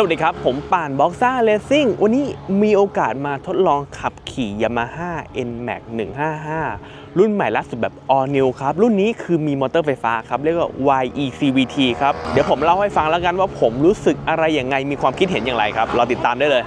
สวัสดีครับ ผมป่านบ็อกซ่าเลสซิ่งวันนี้มีโอกาสมาทดลองขับขี่ Yamaha NMAX 155 รุ่นใหม่ล่าสุดแบบ All New ครับ รุ่นนี้คือมีมอเตอร์ไฟฟ้าครับ เรียกว่า YECVT ครับ เดี๋ยวผมเล่าให้ฟังแล้วกันว่าผมรู้สึกอะไรอย่างไงมีความคิดเห็นอย่างไรครับ รอติดตามได้เลย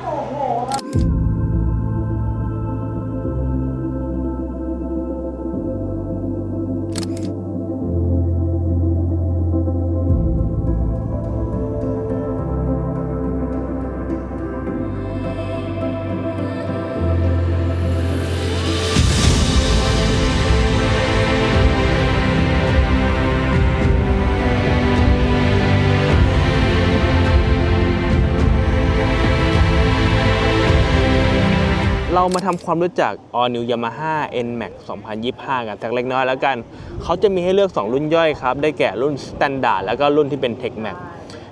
เรามาทำความรู้จัก All New Yamaha NMAX 2025 กันสักเล็กน้อยแล้วกัน เขาจะมีให้เลือก 2 รุ่นย่อยครับ ได้แก่รุ่น Standard แล้วก็รุ่นที่เป็น Tech Max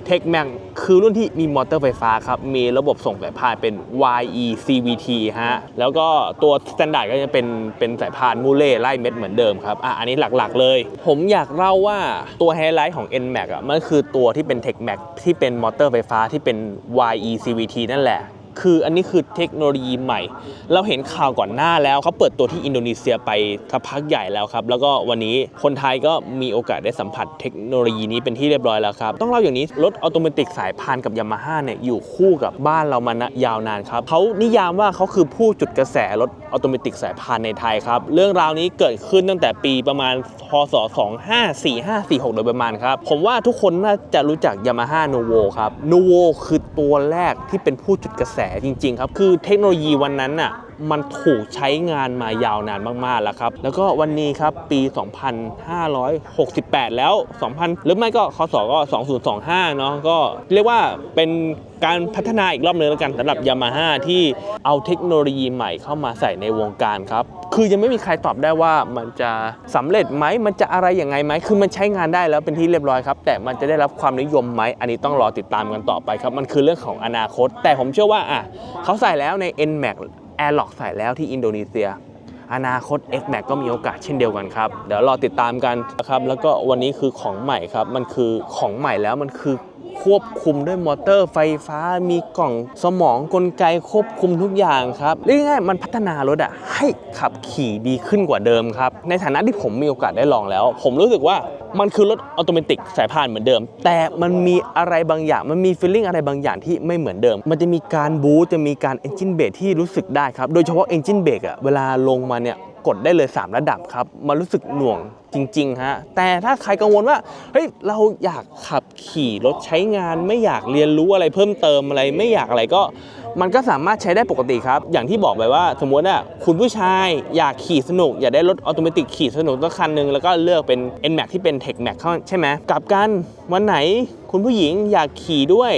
Tech Max คือรุ่นที่มีมอเตอร์ไฟฟ้าครับ มีระบบส่งสายพานเป็น YECVT ฮะ แล้วก็ตัว Standard ก็จะเป็นเป็นสายพานมูเล่ไล่เม็ดเหมือนเดิมครับ อะ อันนี้หลักๆเลย ผมอยากเล่าว่าตัวไฮไลท์ของ NMAX อะ มันคือตัวที่เป็น Tech Max ที่เป็นมอเตอร์ไฟฟ้าที่เป็น YECVT นั่นแหละ คืออันนี้คือเทคโนโลยีใหม่ เราเห็นข่าวก่อนหน้าแล้วเขาเปิดตัวที่อินโดนีเซียไปสักพักใหญ่แล้วครับ แล้วก็วันนี้คนไทยก็มีโอกาสได้สัมผัสเทคโนโลยีนี้เป็นที่เรียบร้อยแล้วครับ ต้องเล่าอย่างนี้ รถออโตเมติกสายพานกับยามาฮ่าเนี่ยอยู่คู่กับบ้านเรามานยาวนานครับเขานิยามว่าเขาคือผู้จุดกระแสรถออโตเมติกสายพานในไทยครับ เรื่องราวนี้เกิดขึ้นตั้งแต่ปีประมาณพศ 254546 โดยประมาณครับ ผมว่าทุกคนน่าจะรู้จัก Yamaha n u v o ครับ n u v o คือตัวแรกที่เป็นผู้จุดกระแสจริง ๆ ครับ คือเทคโนโลยีวันนั้นน่ะ มันถูกใช้งานมายาวนานมากๆแล้วครับ แล้วก็วันนี้ครับปี 2568 แล้ว 2000 หรือไม่ก็คศก็ 2025 เนาะก็เรียกว่าเป็นการพัฒนาอีกรอบนึงแล้วกันสำหรับ Yamaha ที่เอาเทคโนโลยีใหม่เข้ามาใส่ในวงการครับ คือยังไม่มีใครตอบได้ว่ามันจะสำเร็จไหมมันจะอะไรอยังไงไหมคือมันใช้งานได้แล้วเป็นที่เรียบร้อยครับ แต่มันจะได้รับความนิยมไหมอันนี้ต้องรอติดตามกันต่อไปครับ มันคือเรื่องของอนาคต แต่ผมเชื่อว่าอะเขาใส่แล้วใน NMAX Airlock ใส่แล้วที่อินโดนีเซีย อนาคต X Max ก็มีโอกาสเช่นเดียวกันครับ เดี๋ยวรอติดตามกันนะครับแล้วก็วันนี้คือของใหม่ครับ มันคือของใหม่แล้วมันคือควบคุมด้วยมอเตอร์ไฟฟ้ามีกล่องสมองกลไกควบคุมทุกอย่างครับเรียกง่ายๆมันพัฒนารถอะให้ขับขี่ดีขึ้นกว่าเดิมครับ ในฐานะที่ผมมีโอกาสได้ลองแล้ว ผมรู้สึกว่า มันคือรถออโตเมติกสายพานเหมือนเดิม แต่มันมีอะไรบางอย่าง มันมีฟีลลิ่งอะไรบางอย่างที่ไม่เหมือนเดิม มันจะมีการบูสต์จะมีการเอนจินเบรกที่รู้สึกได้ครับ โดยเฉพาะเอนจินเบรกอะเวลาลงมาเนี่ยกดได้เลย 3 ระดับครับมันรู้สึกหน่วงจริงๆฮะแต่ถ้าใครกังวลว่าเฮ้ยเราอยากขับขี่รถใช้งาน ไม่อยากเรียนรู้อะไรเพิ่มเติมอะไรไม่อยากอะไรก็มันก็สามารถใช้ได้ปกติครับ อย่างที่บอกไปว่า สมมติว่าคุณผู้ชายอยากขี่สนุก อยากได้รถออโตเมติกขี่สนุกสักคันหนึ่งแล้วก็เลือกเป็น NMAX ที่เป็น Tech Max ใช่ไหมกลับกันวันไหนคุณผู้หญิงอยากขี่ด้วย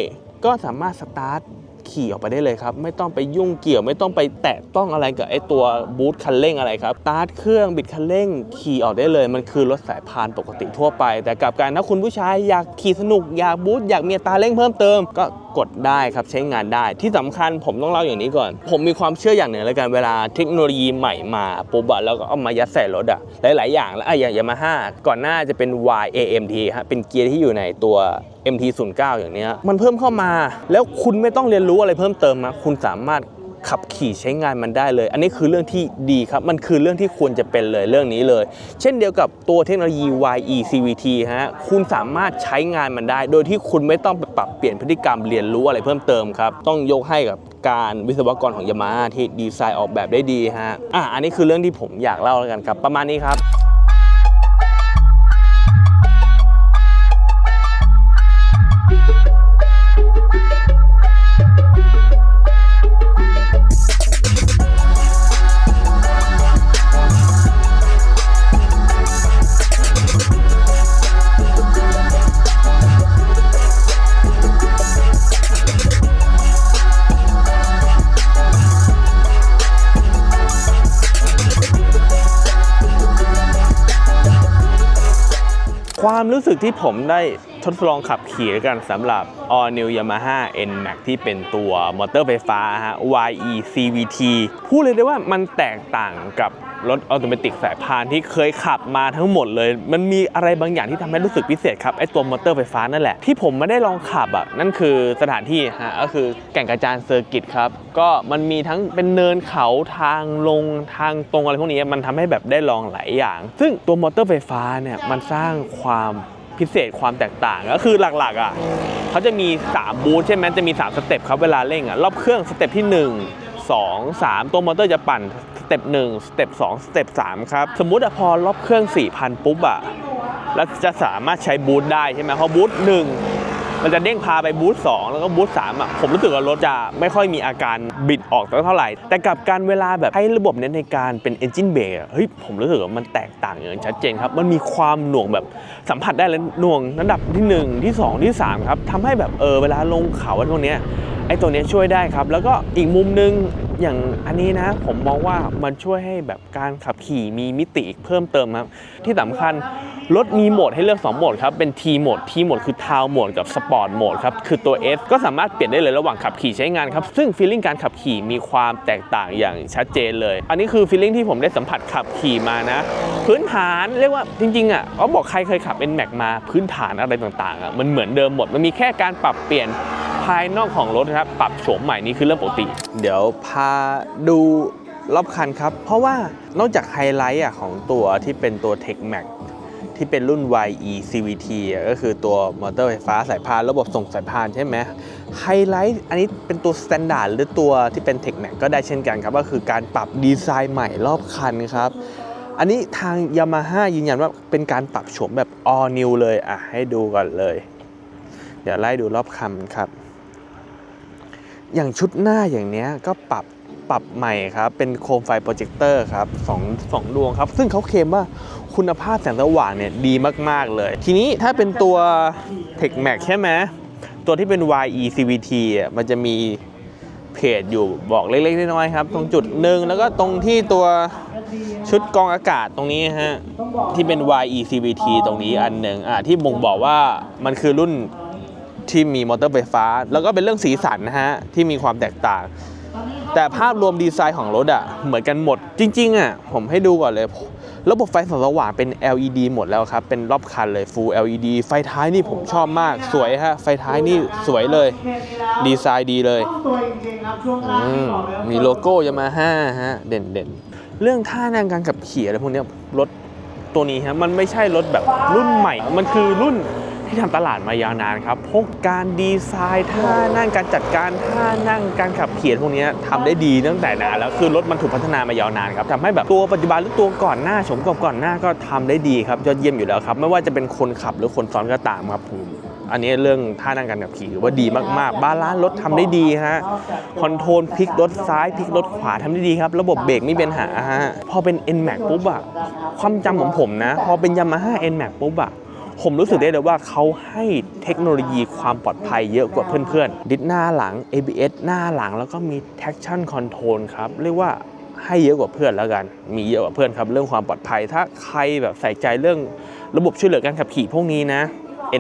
ก็สามารถสตาร์ท ขี่ออกไปได้เลยครับ ไม่ต้องไปยุ่งเกี่ยวไม่ต้องไปแตะต้องอะไรกับไอ้ตัวบูทคันเร่งอะไรครับสตาร์ทเครื่องบิดคันเร่งขี่ออกได้เลย มันคือรถสายพานปกติทั่วไป แต่กับการถ้าคุณผู้ชายอยากขี่สนุกอยากบูทอยากมีตาเร่งเพิ่มเติมก็กดได้ครับใช้งานได้ที่สำคัญผมต้องเล่าอย่างนี้ก่อน ผมมีความเชื่ออย่างหนึ่งแล้วกันเวลาเทคโนโลยีใหม่มาปุ๊บอะแล้วก็เอามายัดใส่รถอะหลาย ๆ อย่างแล้วอะอย่างยามาฮ่าก่อนหน้าจะเป็น YAMT ฮะเป็นเกียร์ที่อยู่ในตัว MT09 อย่างเนี้ยมันเพิ่มเข้ามา แล้วคุณไม่ต้องเรียนรู้อะไรเพิ่มเติมนะคุณสามารถ ขับขี่ใช้งานมันได้เลย อันนี้คือเรื่องที่ดีครับ มันคือเรื่องที่ควรจะเป็นเลยเรื่องนี้เลย เช่นเดียวกับตัวเทคโนโลยี YECVT ฮะ คุณสามารถใช้งานมันได้ โดยที่คุณไม่ต้องไปปรับเปลี่ยนพฤติกรรมเรียนรู้อะไรเพิ่มเติมครับ ต้องยกให้กับการวิศวกรของยามาฮ่าที่ดีไซน์ออกแบบได้ดีฮะ อะ อันนี้คือเรื่องที่ผมอยากเล่าแล้วกันครับ ประมาณนี้ครับ ความรู้สึกที่ผมได้ทดลองขับขี่กันสำหรับ All New Yamaha NMAX ที่เป็นตัวมอเตอร์ไฟฟ้าฮะ YE CVT พูดเลยได้ว่ามันแตกต่างกับ รถออโตเมติกสายพานที่เคยขับมาทั้งหมดเลย มันมีอะไรบางอย่างที่ทำให้รู้สึกพิเศษครับไอตัวมอเตอร์ไฟฟ้านั่นแหละ ที่ผมไม่ได้ลองขับอะนั่นคือสถานที่ฮะก็คือแก่งกระจานเซอร์กิตครับ ก็มันมีทั้งเป็นเนินเขาทางลงทางตรงอะไรพวกนี้มันทำให้แบบได้ลองหลายอย่าง ซึ่งตัวมอเตอร์ไฟฟ้าเนี่ยมันสร้างความพิเศษความแตกต่างก็คือหลักๆอะเขาจะมี 3 บูธใช่ไหมจะมี 3 สเต็ปครับเวลาเร่งอะรอบเครื่องสเต็ปที่ 1 2 3 ตัวมอเตอร์จะปั่นส เต็ป1สเต็ป2สเต็ป3ครับ สมมุติอะพอรอบเครื่อง 4,000 ปุ๊บอะแล้วจะสามารถใช้บูทได้ใช่ไหมเพราะบูท1มันจะเด้งพาไปบูท2แล้วก็บูท3อะผมรู้สึกว่ารถจะไม่ค่อยมีอาการบิดออกเท่าไหร่ แต่กับการเวลาแบบให้ระบบเน้นในการเป็น engine brake เฮ้ยผมรู้สึกว่ามันแตกต่างอย่างชัดเจนครับ มันมีความหน่วงแบบสัมผัสได้เลยหน่วงระดับที่ 1 ที่ 2 ที่ 3 ครับทำให้แบบเออเวลาลงเขาอะไรพวกเนี้ย อ้ตัวนี้ช่วยได้ครับ แล้วก็อีกมุมนึงอย่างอันนี้นะ ผมมองว่ามันช่วยให้แบบการขับขี่มีมิติเพิ่มเติมครับ ที่สำคัญรถมีโหมดให้เลือก 2 โหมดครับ เป็น T โหมด T โหมดคือ Town โหมดกับ Sport โหมดครับ คือตัว S ก็สามารถเปลี่ยนได้เลยระหว่างขับขี่ใช้งานครับ ซึ่งฟีลลิ่งการขับขี่มีความแตกต่างอย่างชัดเจนเลย อันนี้คือฟีลลิ่งที่ผมได้สัมผัสขับขี่มานะ พื้นฐานเรียกว่าจริงๆอะเขาบอกใครเคยขับ N Max มาพื้นฐานอะไรต่างๆอะมันเหมือนเดิมหมดมันมีแค่การปรับเปลี่ยน ภายนอกของรถนะครับปรับโฉมใหม่นี่คือเรื่องปกติ เดี๋ยวพาดูรอบคันครับ เพราะว่านอกจากไฮไลท์อะของตัวที่เป็นตัว Tech Max ที่เป็นรุ่น YE CVT ก็คือตัวมอเตอร์ไฟฟ้าสายพานระบบส่งสายพานใช่ไหมไฮไลท์อันนี้เป็นตัวสแตนดาร์ดหรือตัวที่เป็น Tech Max ก็ได้เช่นกันครับ ก็คือการปรับดีไซน์ใหม่รอบคันครับ อันนี้ทาง Yamaha ยืนยันว่าเป็นการปรับโฉมแบบ all new เลยอะให้ดูก่อนเลย เดี๋ยวไล่ดูรอบคันครับ อย่างชุดหน้าอย่างเนี้ยก็ปรับปรับใหม่ครับ เป็นโคมไฟโปรเจคเตอร์ครับสองสองดวงครับ ซึ่งเขาเคลมว่าคุณภาพแสงสว่างเนี่ยดีมาก ๆ เลย ทีนี้ถ้าเป็นตัว Tech Max ใช่ไหมตัวที่เป็น YE CVT อะมันจะมีเพจอยู่บอกเล็ก ๆ น้อยๆครับ ตรงจุดหนึ่งแล้วก็ตรงที่ตัวชุดกองอากาศตรงนี้ฮะที่เป็น YE CVT ตรงนี้อันหนึ่งอะที่บ่งบอกว่ามันคือรุ่น ที่มีมอเตอร์ไฟฟ้า แล้วก็เป็นเรื่องสีสันนะฮะที่มีความแตกต่าง แต่ภาพรวมดีไซน์ของรถอะเหมือนกันหมดจริงๆอะผมให้ดูก่อนเลย ระบบไฟส่องสว่างเป็น LED หมดแล้วครับ เป็นรอบคันเลย Full LED ไฟท้ายนี่ผมชอบมากสวยฮะไฟท้ายนี่สวยเลย ดีไซน์ดีเลยม,มีโลโก้ยามาฮ่าฮะเด่นเด่นเรื่องท่านั่งการขับขี่อะไรพวกนี้รถตัวนี้ฮะมันไม่ใช่รถแบบรุ่นใหม่ มันคือรุ่น ที่ทำตลาดมายาวนานครับ พวกการดีไซน์ท่านั่งการจัดการท่านั่งการขับขี่พวกนี้ยทำได้ดีตั้งแต่นานแล้วคือรถมันถูกพัฒนามายาวนานครับทำให้แบบตัวปัจจุบันหรือตัวก่อนหน้าชมกับก่อนหน้าก็ทำได้ดีครับยอดเยี่ยมอยู่แล้วครับ ไม่ว่าจะเป็นคนขับหรือคนซ้อนก็ตามครับผมอันนี้เรื่องท่านั่งการขับขี่ถือว่าดีมากๆ บาลานซ์รถทำได้ดีฮะ คอนโทรลพลิกรถซ้ายพลิกรถขวาทำได้ดีครับ ระบบเบรกไม่เป็นหาฮะ พอเป็น N Max ปุ๊บอะความจำของผมนะ พอเป็น Yamaha N Max ปุ๊บอะ ผมรู้สึกได้เลยว่าเขาให้เทคโนโลยีความปลอดภัยเยอะกว่าเพื่อนๆ ดิสหน้าหลัง ABS หน้าหลังแล้วก็มี traction control ครับ เรียกว่าให้เยอะกว่าเพื่อนแล้วกัน มีเยอะกว่าเพื่อนครับ เรื่องความปลอดภัย ถ้าใครแบบใส่ใจเรื่องระบบช่วยเหลือการขับขี่พวกนี้นะ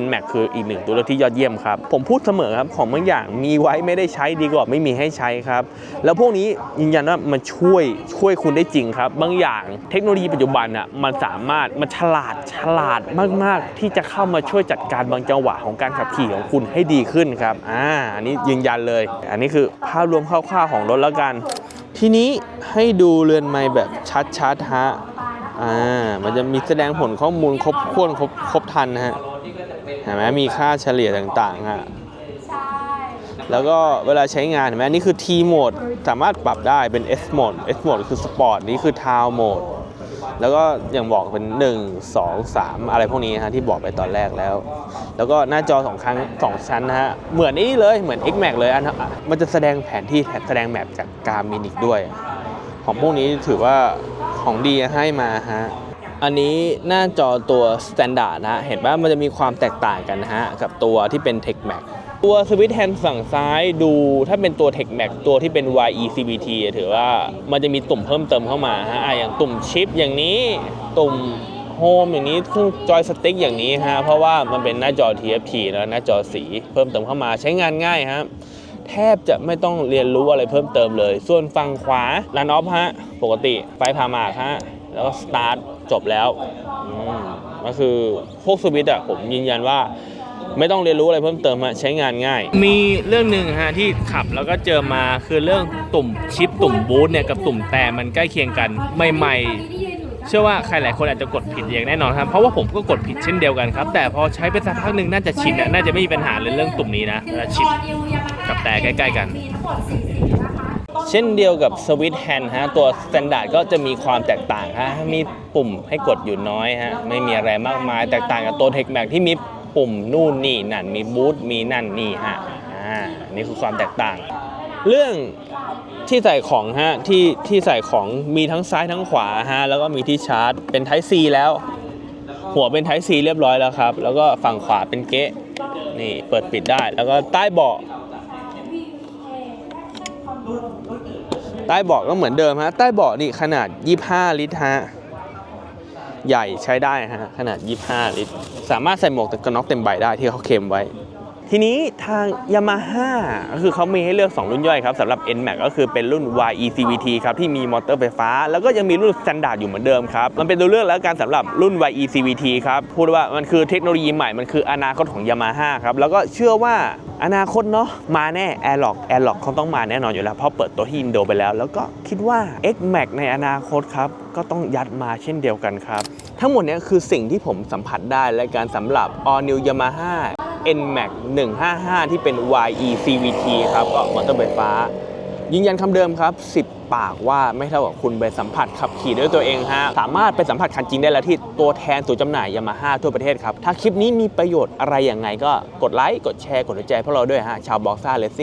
N Max คืออีกหนึ่งตัวเลือกที่ยอดเยี่ยมครับ ผมพูดเสมอครับ ของบางอย่างมีไว้ไม่ได้ใช้ดีกว่าไม่มีให้ใช้ครับ แล้วพวกนี้ยืนยันว่ามันช่วยช่วยคุณได้จริงครับ บางอย่างเทคโนโลยีปัจจุบันอะมันสามารถมันฉลาดฉลาดมาก ๆ ที่จะเข้ามาช่วยจัดการบางจังหวะของการขับขี่ของคุณให้ดีขึ้นครับอ่าอันนี้ยืนยันเลย อันนี้คือภาพรวมคร่าวๆของรถแล้วกัน ทีนี้ให้ดูเรือนไม้แบบชัดๆฮะอ่า มันจะมีแสดงผลข้อมูลครบถ้วนครบครบทันนะฮะ เห็นไหมมีค่าเฉลี่ยต่างๆฮะแล้วก็เวลาใช้งานเห็นไหมนี่คือ T mode สามารถปรับได้เป็น S mode S mode คือ Sport นี่คือ Town mode แล้วก็อย่างบอกเป็น 1 2 3 อะไรพวกนี้ฮะที่บอกไปตอนแรกแล้ว แล้วก็หน้าจอสองครั้งสองชั้นนะฮะ เหมือนนี่เลยเหมือน X Max เลยอันนั้นอะมันจะแสดงแผนที่แสดงแมปจากการมินิกด้วย ของพวกนี้ถือว่าของดีให้มาฮะ อันนี้หน้าจอตัว Standard นะฮะเห็นว่ามันจะมีความแตกต่างกันนะฮะ กับตัวที่เป็น Tech Max ตัวสวิตช์แฮนด์ฝั่งซ้ายดูถ้าเป็นตัว Tech Max ตัวที่เป็น YE CVT ถือว่ามันจะมีตุ่มเพิ่มเติมเข้ามาฮะอย่างตุ่มชิปอย่างนี้ตุ่มโฮมอย่างนี้จอยสติ๊กอย่างนี้ฮะเพราะว่ามันเป็นหน้าจอ TFT แล้วหน้าจอสีเพิ่มเติมเข้ามาใช้งานง่ายฮะแถแทบจะไม่ต้องเรียนรู้อะไรเพิ่มเติมเลย ส่วนฝั่งขวาลันออฟฮะปกติไฟพามากฮะแล้วก็สตาร์ท จบแล้วมก็คือพวกสวิตช์อะผมยืนยันว่าไม่ต้องเรียนรู้อะไรเพิ่มเติมฮะใช้งานง่าย มีเรื่องหนึ่งฮะที่ขับแล้วก็เจอมาคือเรื่องตุ่มชิปตุ่มบูทเนี่ยกับตุ่มแต่มันใกล้เคียงกันใหม่ๆ เชื่อว่าใครหลายคนอาจจะกดผิดอย่างแน่นอนครับเพราะว่าผมก็กดผิดเช่นเดียวกันครับ แต่พอใช้ไปสักพักหนึ่งน่าจะชินอะน่าจะไม่มีปัญหาเลยเรื่องตุ่มนี้นะชิปกับแต่ใกล้ ๆ กัน เช่นเดียวกับสวิตช์แฮนด์ฮะตัวสแตนดาร์ดก็จะมีความแตกต่างฮะมีปุ่มให้กดอยู่น้อยฮะไม่มีอะไรมากมายแตกต่างกับตัวเทคแม็กที่มีปุ่มนู่นนี่นั่นมีบูทมีนั่นนี่ฮะอ่านี่คือความแตกต่าง เรื่องที่ใส่ของฮะที่ที่ใส่ของมีทั้งซ้ายทั้งขวาฮะแล้วก็มีที่ชาร์จเป็น Type C แล้ว หัวเป็น Type C เรียบร้อยแล้วครับ แล้วก็ฝั่งขวาเป็นเก๊ะนี่เปิดปิดได้ แล้วก็ใต้เบาะ ต้เบาะก็เหมือนเดิมฮะ ใต้เบาะนี่ขนาด 25 ลิตรฮะ ใหญ่ใช้ได้ฮะ ขนาด 25 ลิตร สามารถใส่หมวกกันน็อกเต็มใบได้ที่เขาเค็มไว้ ทีนี้ทาง Yamaha ก็คือเขามีให้เลือก 2 รุ่นย่อยครับสำหรับ NMAX ก็คือเป็นรุ่น YE CVT ครับที่มีมอเตอร์ไฟฟ้า แล้วก็ยังมีรุ่น Standard อยู่เหมือนเดิมครับ มันเป็นตัวเลือกแล้วกันสำหรับรุ่น YE CVT ครับ พูดว่ามันคือเทคโนโลยีใหม่ มันคืออนาคตของ Yamaha ครับ แล้วก็เชื่อว่าอนาคตเนาะมาแน่ Airlock Airlock เขาต้องมาแน่นอนอยู่แล้ว เพราะเปิดตัวที่อินโดไปแล้ว แล้วก็คิดว่า XMAX ในอนาคตครับก็ต้องยัดมาเช่นเดียวกันครับทั้งหมดนี้คือสิ่งที่ผมสัมผัสได้และการสำหรับ All New Yamaha NMAX 155 ที่เป็น YE CVT ครับ ก็มอเตอร์ไฟฟ้า ยืนยันคำเดิมครับ 10 ปากว่าไม่เท่ากับคุณไปสัมผัสขับขี่ด้วยตัวเองฮะ สามารถไปสัมผัสคันจริงได้แล้วที่ตัวแทนศูนย์จำหน่ายยามาฮ่าทั่วประเทศครับ ถ้าคลิปนี้มีประโยชน์อะไรอย่างไงก็กดไลค์ กดแชร์ กดหัวใจพวกเราด้วยฮะ ชาวบ็อกซ่าเลสซิ่ง